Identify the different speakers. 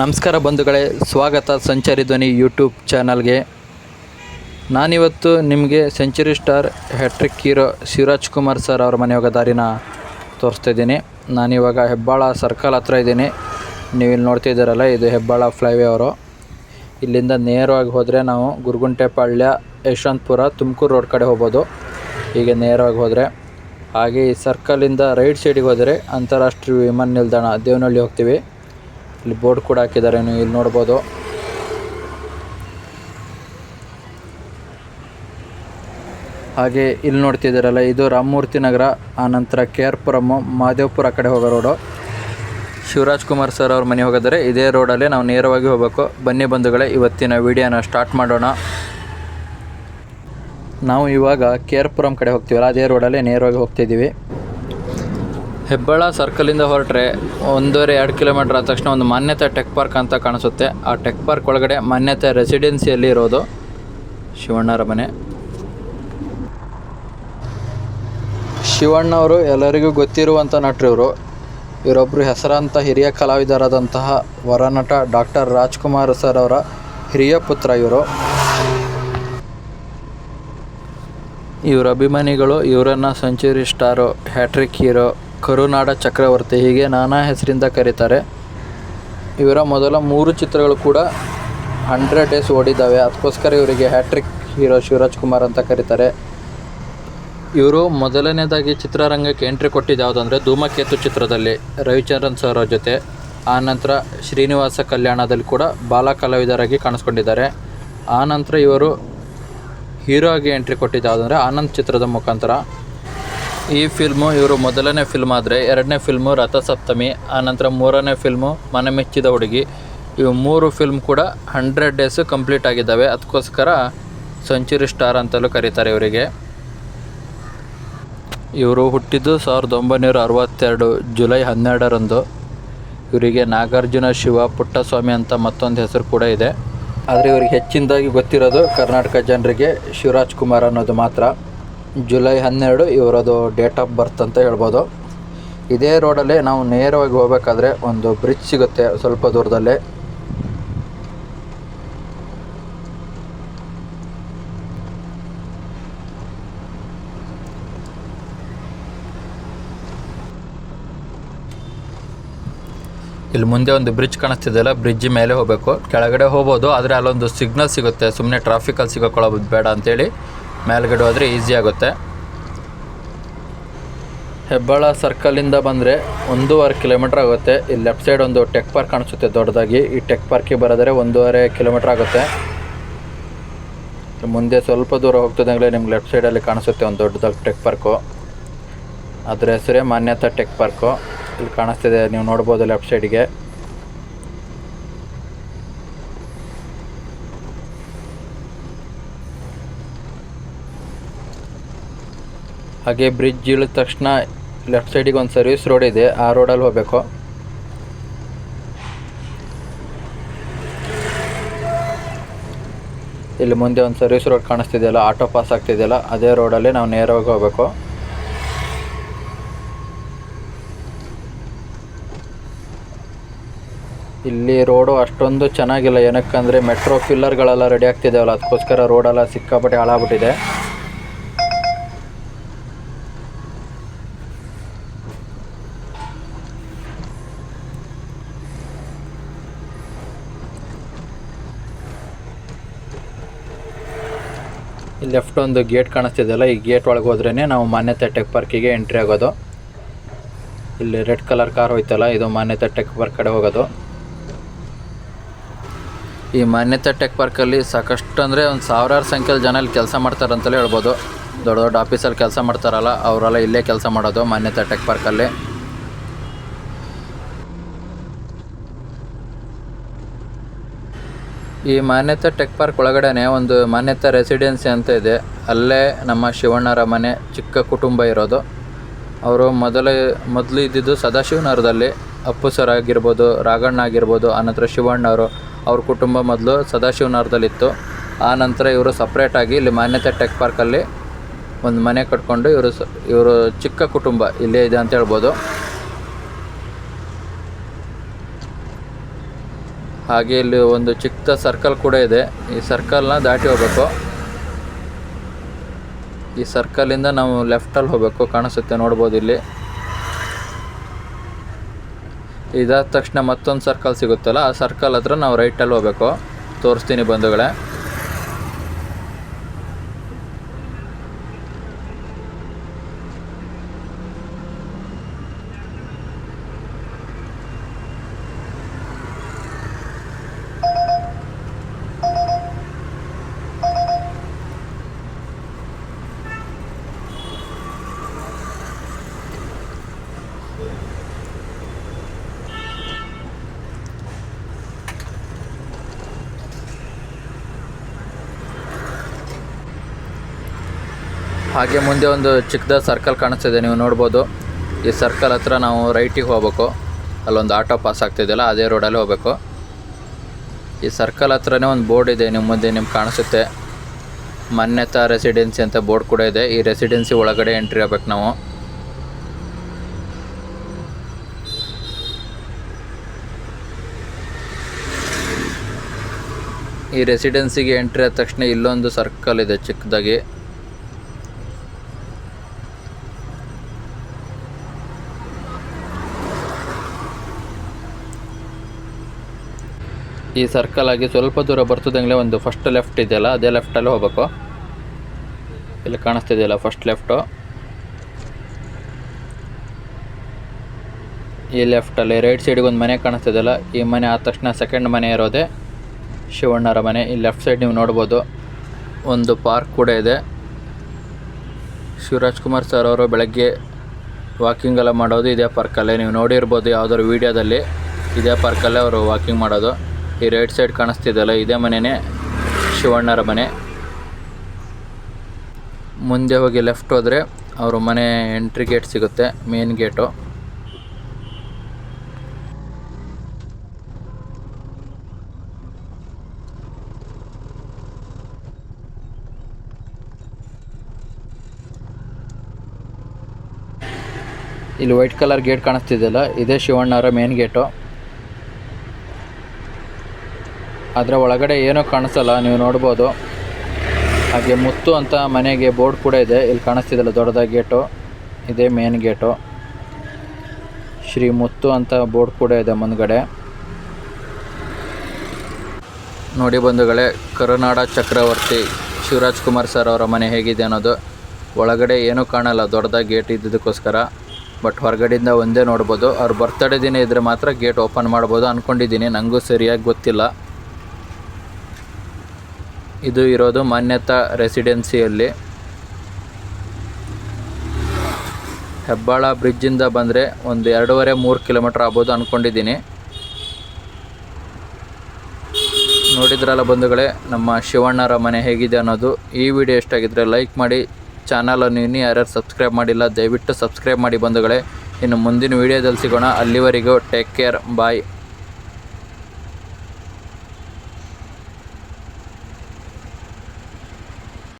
Speaker 1: ನಮಸ್ಕಾರ ಬಂಧುಗಳೇ, ಸ್ವಾಗತ ಸಂಚಾರಿ ಧ್ವನಿ ಯೂಟ್ಯೂಬ್ ಚಾನಲ್ಗೆ. ನಾನಿವತ್ತು ನಿಮಗೆ century star hat-trick hero Shivaraj Kumar sir ಅವ್ರ ಮನೆ ದಾರಿನ ತೋರಿಸ್ತಾ ಇದ್ದೀನಿ. ನಾನಿವಾಗ ಹೆಬ್ಬಾಳ ಸರ್ಕಲ್ ಹತ್ರ ಇದ್ದೀನಿ. ನೀವು ಇಲ್ಲಿ ನೋಡ್ತಾ ಇದ್ದೀರಲ್ಲ, ಇದು ಹೆಬ್ಬಾಳ ಫ್ಲೈವೇ ಅವರು. ಇಲ್ಲಿಂದ ನೇರವಾಗಿ ಹೋದರೆ ನಾವು ಗುರುಗುಂಟೆಪಾಳ್ಯ ಯಶವಂತಪುರ, ತುಮಕೂರು ರೋಡ್ ಕಡೆ ಹೋಗ್ಬೋದು. ಹೀಗೆ ನೇರವಾಗಿ ಹೋದರೆ. ಹಾಗೆ ಈ ಸರ್ಕಲಿಂದ ರೈಟ್ ಸೈಡಿಗೆ ಹೋದರೆ ಅಂತಾರಾಷ್ಟ್ರೀಯ ವಿಮಾನ ನಿಲ್ದಾಣ, ದೇವನಹಳ್ಳಿ ಹೋಗ್ತೀವಿ. ಇಲ್ಲಿ ಬೋರ್ಡ್ ಕೂಡ ಹಾಕಿದ್ದಾರೆ, ನೀವು ಇಲ್ಲಿ ನೋಡ್ಬೋದು. ಹಾಗೆ ಇಲ್ಲಿ ನೋಡ್ತಿದ್ದೀರಲ್ಲ, ಇದು ರಾಮಮೂರ್ತಿ ನಗರ ಆನಂತರ ಕೆ ಆರ್ ಪುರಮ್ಮು ಮಹದೇವಪುರ ಕಡೆ ಹೋಗೋ ರೋಡು. ಶಿವರಾಜ್ ಕುಮಾರ್ ಸರ್ ಅವ್ರ ಮನೆ ಹೋಗಿದ್ದಾರೆ, ಇದೇ ರೋಡಲ್ಲಿ ನಾವು ನೇರವಾಗಿ ಹೋಗಬೇಕು. ಬನ್ನಿ ಬಂಧುಗಳೇ, ಇವತ್ತಿನ ವಿಡಿಯೋನ ಸ್ಟಾರ್ಟ್ ಮಾಡೋಣ. ನಾವು ಇವಾಗ ಕೆ ಆರ್ ಪುರಂ ಕಡೆ ಹೋಗ್ತೀವಲ್ಲ, ಅದೇ ರೋಡಲ್ಲಿ ನೇರವಾಗಿ ಹೋಗ್ತಿದ್ದೀವಿ. ಹೆಬ್ಬಾಳ ಸರ್ಕಲಿಂದ ಹೊರಟ್ರೆ ಒಂದೂವರೆ ಎರಡು ಕಿಲೋಮೀಟ್ರ್ ಆದ ತಕ್ಷಣ ಒಂದು ಮಾನ್ಯತೆ ಟೆಕ್ ಪಾರ್ಕ್ ಅಂತ ಕಾಣಿಸುತ್ತೆ. ಆ ಟೆಕ್ ಪಾರ್ಕ್ ಒಳಗಡೆ ಮಾನ್ಯತೆ ರೆಸಿಡೆನ್ಸಿಯಲ್ಲಿ ಇರೋದು ಶಿವಣ್ಣರ ಮನೆ. ಶಿವಣ್ಣವರು ಎಲ್ಲರಿಗೂ ಗೊತ್ತಿರುವಂಥ ಇವರು ಇವರೊಬ್ಬರು ಹೆಸರಾಂತ ಹಿರಿಯ ಕಲಾವಿದರಾದಂತಹ ವರನಟ ಡಾಕ್ಟರ್ ರಾಜ್ಕುಮಾರ್ ಸರ್ ಅವರ ಹಿರಿಯ ಪುತ್ರ ಇವರು. ಇವರ ಅಭಿಮಾನಿಗಳು ಇವರನ್ನು ಸೆಂಚುರಿ ಸ್ಟಾರು ಹ್ಯಾಟ್ರಿಕ್ ಹೀರೋ ಕರುನಾಡ ಚಕ್ರವರ್ತಿ. ಹೀಗೆ ನಾನಾ ಹೆಸರಿಂದ ಕರೀತಾರೆ. ಇವರ ಮೊದಲ ಮೂರು ಚಿತ್ರಗಳು ಕೂಡ ಹಂಡ್ರೆಡ್ ಡೇಸ್ ಓಡಿದ್ದಾವೆ. ಅದಕ್ಕೋಸ್ಕರ ಇವರಿಗೆ ಹ್ಯಾಟ್ರಿಕ್ ಹೀರೋ ಶಿವರಾಜ್ ಕುಮಾರ್ ಅಂತ ಕರೀತಾರೆ. ಇವರು ಮೊದಲನೇದಾಗಿ ಚಿತ್ರರಂಗಕ್ಕೆ ಎಂಟ್ರಿ ಕೊಟ್ಟಿದ್ದು ಯಾವುದಂದರೆ ಧೂಮಕೇತು ಚಿತ್ರದಲ್ಲಿ ರವಿಚಂದ್ರನ್ ಸರ್ ಜೊತೆ. ಆನಂತರ ಶ್ರೀನಿವಾಸ ಕಲ್ಯಾಣದಲ್ಲಿ ಕೂಡ ಬಾಲ ಕಲಾವಿದರಾಗಿ ಕಾಣಿಸ್ಕೊಂಡಿದ್ದಾರೆ. ಆನಂತರ ಇವರು ಹೀರೋ ಆಗಿ ಎಂಟ್ರಿ ಕೊಟ್ಟಿದ್ದು ಯಾವುದಂದರೆ ಆನಂದ್ ಚಿತ್ರದ ಮುಖಾಂತರ. ಈ ಫಿಲ್ಮು ಇವರು ಮೊದಲನೇ ಫಿಲ್ಮ್ ಆದರೆ ಎರಡನೇ ಫಿಲ್ಮು ರಥಸಪ್ತಮಿ, ಆನಂತರ ಮೂರನೇ ಫಿಲ್ಮು ಮನಮೆಚ್ಚಿದ ಹುಡುಗಿ. ಇವು ಮೂರು ಫಿಲ್ಮ್ ಕೂಡ ಹಂಡ್ರೆಡ್ ಡೇಸು ಕಂಪ್ಲೀಟ್ ಆಗಿದ್ದಾವೆ. ಅದಕ್ಕೋಸ್ಕರ ಸೆಂಚುರಿ ಸ್ಟಾರ್ ಅಂತಲೂ ಕರೀತಾರೆ ಇವರಿಗೆ. ಇವರು ಹುಟ್ಟಿದ್ದು ಸಾವಿರದ ಒಂಬೈನೂರ ಅರವತ್ತೆರಡು ಜುಲೈ ಹನ್ನೆರಡರಂದು. ಇವರಿಗೆ ನಾಗಾರ್ಜುನ ಶಿವ ಪುಟ್ಟಸ್ವಾಮಿ ಅಂತ ಮತ್ತೊಂದು ಹೆಸರು ಕೂಡ ಇದೆ. ಆದರೆ ಇವರಿಗೆ ಹೆಚ್ಚಿನದಾಗಿ ಗೊತ್ತಿರೋದು ಕರ್ನಾಟಕ ಜನರಿಗೆ ಶಿವರಾಜ್ ಕುಮಾರ್ ಅನ್ನೋದು ಮಾತ್ರ. ಜುಲೈ ಹನ್ನೆರಡು ಇವರದು ಡೇಟ್ ಆಫ್ ಬರ್ತ್ ಅಂತ ಹೇಳ್ಬೋದು. ಇದೇ ರೋಡಲ್ಲೇ ನಾವು ನೇರವಾಗಿ ಹೋಗಬೇಕಾದ್ರೆ ಒಂದು ಬ್ರಿಡ್ಜ್ ಸಿಗುತ್ತೆ ಸ್ವಲ್ಪ ದೂರದಲ್ಲೇ. ಇಲ್ಲಿ ಮುಂದೆ ಒಂದು ಬ್ರಿಡ್ಜ್ ಕಾಣಿಸ್ತಿದೆಯಲ್ಲ ಬ್ರಿಡ್ಜ್ ಮೇಲೆ ಹೋಗಬೇಕು. ಕೆಳಗಡೆ ಹೋಗ್ಬೋದು, ಆದರೆ ಅಲ್ಲೊಂದು ಸಿಗ್ನಲ್ ಸಿಗುತ್ತೆ. ಸುಮ್ಮನೆ ಟ್ರಾಫಿಕಲ್ಲಿ ಸಿಗೋಕೊಳ್ಳೋದು ಬೇಡ ಅಂತೇಳಿ. ಮೇಲ್ಗಡೆ ಹೋದರೆ ಈಸಿ ಆಗುತ್ತೆ. ಹೆಬ್ಬಾಳ ಸರ್ಕಲಿಂದ ಬಂದರೆ ಒಂದೂವರೆ ಕಿಲೋಮೀಟ್ರ್ ಆಗುತ್ತೆ. ಇಲ್ಲಿ ಲೆಫ್ಟ್ ಸೈಡ್ ಒಂದು ಟೆಕ್ ಪಾರ್ಕ್ ಕಾಣಿಸುತ್ತೆ ದೊಡ್ಡದಾಗಿ. ಈ ಟೆಕ್ ಪಾರ್ಕಿಗೆ ಬರೋದ್ರೆ ಒಂದೂವರೆ ಕಿಲೋಮೀಟ್ರ್ ಆಗುತ್ತೆ. ಮುಂದೆ ಸ್ವಲ್ಪ ದೂರ ಹೋಗ್ತಿದ್ದಂಗೆ ನಿಮ್ಗೆ ಲೆಫ್ಟ್ ಸೈಡಲ್ಲಿ ಕಾಣಿಸುತ್ತೆ ಒಂದು ದೊಡ್ಡದಾಗಿ ಟೆಕ್ ಪಾರ್ಕು ಅದರ ಹೆಸರೇ ಮಾನ್ಯತಾ ಟೆಕ್ ಪಾರ್ಕು ಇಲ್ಲಿ ಕಾಣಿಸ್ತಿದೆ, ನೀವು ನೋಡ್ಬೋದು ಲೆಫ್ಟ್ ಸೈಡಿಗೆ ಹಾಗೆ ಬ್ರಿಡ್ಜ್ ಇಳಿದ ತಕ್ಷಣ ಲೆಫ್ಟ್ ಸೈಡಿಗೆ ಒಂದು ಸರ್ವಿಸ್ ರೋಡ್ ಇದೆ, ಆ ರೋಡಲ್ಲಿ ಹೋಗಬೇಕು. ಇಲ್ಲಿ ಮುಂದೆ ಒಂದು ಸರ್ವಿಸ್ ರೋಡ್ ಕಾಣಿಸ್ತಿದೆಯಲ್ಲ ಆಟೋ ಪಾಸ್ ಆಗ್ತಿದೆಯಲ್ಲ, ಅದೇ ರೋಡಲ್ಲಿ ನಾವು ನೇರವಾಗಿ ಹೋಗಬೇಕು. ಇಲ್ಲಿ ರೋಡು ಅಷ್ಟೊಂದು ಚೆನ್ನಾಗಿಲ್ಲ, ಏನಕ್ಕಂದರೆ ಮೆಟ್ರೋ ಫಿಲ್ಲರ್ಗಳೆಲ್ಲ ರೆಡಿ ಆಗ್ತಿದ್ದಾವಲ್ಲ ಅದಕ್ಕೋಸ್ಕರ ರೋಡೆಲ್ಲ ಸಿಕ್ಕಾಪಟ್ಟೆ ಹಾಳಾಗ್ಬಿಟ್ಟಿದೆ. ಇಲ್ಲಿ ಲೆಫ್ಟ್ ಒಂದು ಗೇಟ್ ಕಾಣಿಸ್ತಿದೆಯಲ್ಲ, ಈ ಗೇಟ್ ಒಳಗೆ ಹೋದ್ರೇ ನಾವು ಮಾನ್ಯತೆ ಟೆಕ್ ಪಾರ್ಕಿಗೆ ಎಂಟ್ರಿ ಆಗೋದು. ಇಲ್ಲಿ ರೆಡ್ ಕಲರ್ ಕಾರ್ ಹೋಯ್ತಲ್ಲ, ಇದು ಮಾನ್ಯತೆ ಟೆಕ್ ಪಾರ್ಕ್ ಕಡೆ ಹೋಗೋದು. ಈ ಮಾನ್ಯತೆ ಟೆಕ್ ಪಾರ್ಕಲ್ಲಿ ಸಾಕಷ್ಟು ಅಂದರೆ ಒಂದು ಸಾವಿರಾರು ಸಂಖ್ಯೆಯಲ್ಲಿ ಜನ ಇಲ್ಲಿ ಕೆಲಸ ಮಾಡ್ತಾರೆ ಅಂತಲೇ ಹೇಳ್ಬೋದು. ದೊಡ್ಡ ದೊಡ್ಡ ಆಫೀಸಲ್ಲಿ ಕೆಲಸ ಮಾಡ್ತಾರಲ್ಲ, ಅವರೆಲ್ಲ ಇಲ್ಲೇ ಕೆಲಸ ಮಾಡೋದು ಮಾನ್ಯತೆ ಟೆಕ್ ಪಾರ್ಕಲ್ಲಿ ಈ ಮಾನ್ಯತೆ ಟೆಕ್ ಪಾರ್ಕ್ ಒಳಗಡೆನೆ ಒಂದು ಮಾನ್ಯತೆ ರೆಸಿಡೆನ್ಸಿ ಅಂತ ಇದೆ. ಅಲ್ಲೇ ನಮ್ಮ ಶಿವಣ್ಣರ ಮನೆ, ಚಿಕ್ಕ ಕುಟುಂಬ ಇರೋದು. ಅವರು ಮೊದಲೇ, ಮೊದಲು ಇದ್ದಿದ್ದು ಸದಾಶಿವನಗರದಲ್ಲಿ. ಅಪ್ಪು ಸರ್ ಆಗಿರ್ಬೋದು, ರಾಘಣ್ಣ ಆಗಿರ್ಬೋದು, ಆನಂತರ ಶಿವಣ್ಣ ಅವರು, ಅವ್ರ ಕುಟುಂಬ ಮೊದಲು ಸದಾಶಿವನಗರದಲ್ಲಿತ್ತು. ಆ ನಂತರ ಇವರು ಸಪ್ರೇಟಾಗಿ ಇಲ್ಲಿ ಮಾನ್ಯತೆ ಟೆಕ್ ಪಾರ್ಕಲ್ಲಿ ಒಂದು ಮನೆ ಕಟ್ಕೊಂಡು ಇವರು ಇವರು ಚಿಕ್ಕ ಕುಟುಂಬ ಇಲ್ಲೇ ಇದೆ ಅಂತ ಹೇಳ್ಬೋದು. ಹಾಗೆ ಇಲ್ಲಿ ಒಂದು ಚಿಕ್ಕ ಸರ್ಕಲ್ ಕೂಡ ಇದೆ. ಈ ಸರ್ಕಲ್ನ ದಾಟಿ ಹೋಗ್ಬೇಕು. ಈ ಸರ್ಕಲಿಂದ ನಾವು ಲೆಫ್ಟಲ್ಲಿ ಹೋಗಬೇಕು. ಕಾಣಿಸುತ್ತೆ, ನೋಡ್ಬೋದು ಇಲ್ಲಿ. ಇದಾದ ತಕ್ಷಣ ಮತ್ತೊಂದು ಸರ್ಕಲ್ ಸಿಗುತ್ತಲ್ಲ, ಆ ಸರ್ಕಲ್ ಹತ್ರ ನಾವು ರೈಟಲ್ಲಿ ಹೋಗ್ಬೇಕು. ತೋರಿಸ್ತೀನಿ ಬಂಧುಗಳೇ. ಹಾಗೆ ಮುಂದೆ ಒಂದು ಚಿಕ್ಕದ ಸರ್ಕಲ್ ಕಾಣಿಸ್ತಿದೆ, ನೀವು ನೋಡ್ಬೋದು. ಈ ಸರ್ಕಲ್ ಹತ್ರ ನಾವು ರೈಟಿಗೆ ಹೋಗ್ಬೇಕು. ಅಲ್ಲೊಂದು ಆಟೋ ಪಾಸ್ ಆಗ್ತಿದೆಯಲ್ಲ, ಅದೇ ರೋಡಲ್ಲಿ ಹೋಗ್ಬೇಕು. ಈ ಸರ್ಕಲ್ ಹತ್ರನೇ ಒಂದು ಬೋರ್ಡ್ ಇದೆ, ನಿಮ್ಮ ಮುಂದೆ ನಿಮ್ಗೆ ಕಾಣಿಸುತ್ತೆ. ಮಾನ್ಯತಾ ರೆಸಿಡೆನ್ಸಿ ಅಂತ ಬೋರ್ಡ್ ಕೂಡ ಇದೆ. ಈ ರೆಸಿಡೆನ್ಸಿ ಒಳಗಡೆ ಎಂಟ್ರಿ ಆಗ್ಬೇಕು ನಾವು. ಈ ರೆಸಿಡೆನ್ಸಿಗೆ ಎಂಟ್ರಿ ಆದ ತಕ್ಷಣ ಇಲ್ಲೊಂದು ಸರ್ಕಲ್ ಇದೆ ಚಿಕ್ಕದಾಗಿ. ಈ ಸರ್ಕಲ್ ಆಗಿ ಸ್ವಲ್ಪ ದೂರ ಬರ್ತದಂಗೆ ಒಂದು ಫಸ್ಟ್ ಲೆಫ್ಟ್ ಇದೆಯಲ್ಲ, ಅದೇ ಲೆಫ್ಟಲ್ಲಿ ಹೋಗ್ಬೇಕು. ಇಲ್ಲಿ ಕಾಣಿಸ್ತಿದೆಯಲ್ಲ ಫಸ್ಟ್ ಲೆಫ್ಟು ಈ ಲೆಫ್ಟಲ್ಲಿ ರೈಟ್ ಸೈಡಿಗೆ ಒಂದು ಮನೆ ಕಾಣಿಸ್ತಿದೆಯಲ್ಲ, ಈ ಮನೆ ಆದ ತಕ್ಷಣ ಸೆಕೆಂಡ್ ಮನೆ ಇರೋದೆ ಶಿವಣ್ಣರ ಮನೆ. ಈ ಲೆಫ್ಟ್ ಸೈಡ್ ನೀವು ನೋಡ್ಬೋದು, ಒಂದು ಪಾರ್ಕ್ ಕೂಡ ಇದೆ. ಶಿವರಾಜ್ ಕುಮಾರ್ ಸರ್ ಅವರು ಬೆಳಗ್ಗೆ ವಾಕಿಂಗ್ ಎಲ್ಲ ಮಾಡೋದು ಇದೇ ಪಾರ್ಕಲ್ಲೇ ನೀವು ನೋಡಿರ್ಬೋದು ಯಾವುದಾದ್ರು ವೀಡಿಯೋದಲ್ಲಿ ಇದೇ ಪಾರ್ಕಲ್ಲೇ ಅವರು ವಾಕಿಂಗ್ ಮಾಡೋದು. ಈ ರೈಟ್ ಸೈಡ್ ಕಾಣಿಸ್ತಿದೆಯಲ್ಲ, ಇದೇ ಮನೆಯೇ ಶಿವಣ್ಣರ ಮನೆ. ಮುಂದೆ ಹೋಗಿ ಲೆಫ್ಟ್ ಹೋದರೆ ಅವರ ಮನೆ ಎಂಟ್ರಿ ಗೇಟ್ ಸಿಗುತ್ತೆ, ಮೇನ್ ಗೇಟು. ಇಲ್ಲಿ ವೈಟ್ ಕಲರ್ ಗೇಟ್ ಕಾಣಿಸ್ತಿದೆಯಲ್ಲ, ಇದೇ ಶಿವಣ್ಣರ ಮೇನ್ ಗೇಟು. ಅದರ ಒಳಗಡೆ ಏನೂ ಕಾಣಿಸಲ್ಲ, ನೀವು ನೋಡ್ಬೋದು. ಹಾಗೆ ಮುತ್ತು ಅಂತ ಮನೆಗೆ ಬೋರ್ಡ್ ಕೂಡ ಇದೆ. ಇಲ್ಲಿ ಕಾಣಿಸ್ತಿದ್ದಲ್ಲ ದೊಡ್ಡದಾಗಿ ಗೇಟು. ಇದೇ ಮೇನ್ ಗೇಟು. ಶ್ರೀ ಮುತ್ತು ಅಂತ ಬೋರ್ಡ್ ಕೂಡ ಇದೆ ಮುಂದ್ಗಡೆ. ನೋಡಿ ಬಂಧುಗಳೇ, ಕರುನಾಡ ಚಕ್ರವರ್ತಿ ಶಿವರಾಜ್ ಕುಮಾರ್ ಸರ್ ಅವರ ಮನೆ ಹೇಗಿದೆ ಅನ್ನೋದು. ಒಳಗಡೆ ಏನೂ ಕಾಣಲ್ಲ ದೊಡ್ಡದಾಗಿ ಗೇಟ್ ಇದ್ದಿದ್ದಕ್ಕೋಸ್ಕರ ಬಟ್ ಹೊರಗಡೆಯಿಂದ ಒಂದೇ ನೋಡ್ಬೋದು. ಅವ್ರ ಬರ್ತಡೇ ದಿನ ಇದ್ದರೆ ಮಾತ್ರ ಗೇಟ್ ಓಪನ್ ಮಾಡ್ಬೋದು ಅಂದ್ಕೊಂಡಿದ್ದೀನಿ ನನಗೂ ಸರಿಯಾಗಿ ಗೊತ್ತಿಲ್ಲ. ಇದು ಇರೋದು ಮಾನ್ಯತಾ ರೆಸಿಡೆನ್ಸಿಯಲ್ಲಿ. ಹೆಬ್ಬಾಳ ಬ್ರಿಡ್ಜಿಂದ ಬಂದರೆ ಒಂದು ಎರಡೂವರೆ ಮೂರು ಕಿಲೋಮೀಟ್ರ್ ಆಗ್ಬೋದು ಅಂದ್ಕೊಂಡಿದ್ದೀನಿ ನೋಡಿದ್ರಲ್ಲ ಬಂಧುಗಳೇ, ನಮ್ಮ ಶಿವಣ್ಣರ ಮನೆ ಹೇಗಿದೆ ಅನ್ನೋದು. ಈ ವಿಡಿಯೋ ಇಷ್ಟಾಗಿದ್ದರೆ ಲೈಕ್ ಮಾಡಿ ಚಾನಲನ್ನು ಇನ್ನೂ ಯಾರ್ಯಾರು ಸಬ್ಸ್ಕ್ರೈಬ್ ಮಾಡಿಲ್ಲ, ದಯವಿಟ್ಟು ಸಬ್ಸ್ಕ್ರೈಬ್ ಮಾಡಿ ಬಂಧುಗಳೇ. ಇನ್ನು ಮುಂದಿನ ವೀಡಿಯೋದಲ್ಲಿ ಸಿಗೋಣ. ಅಲ್ಲಿವರೆಗೂ ಟೇಕ್ ಕೇರ್, ಬಾಯ್.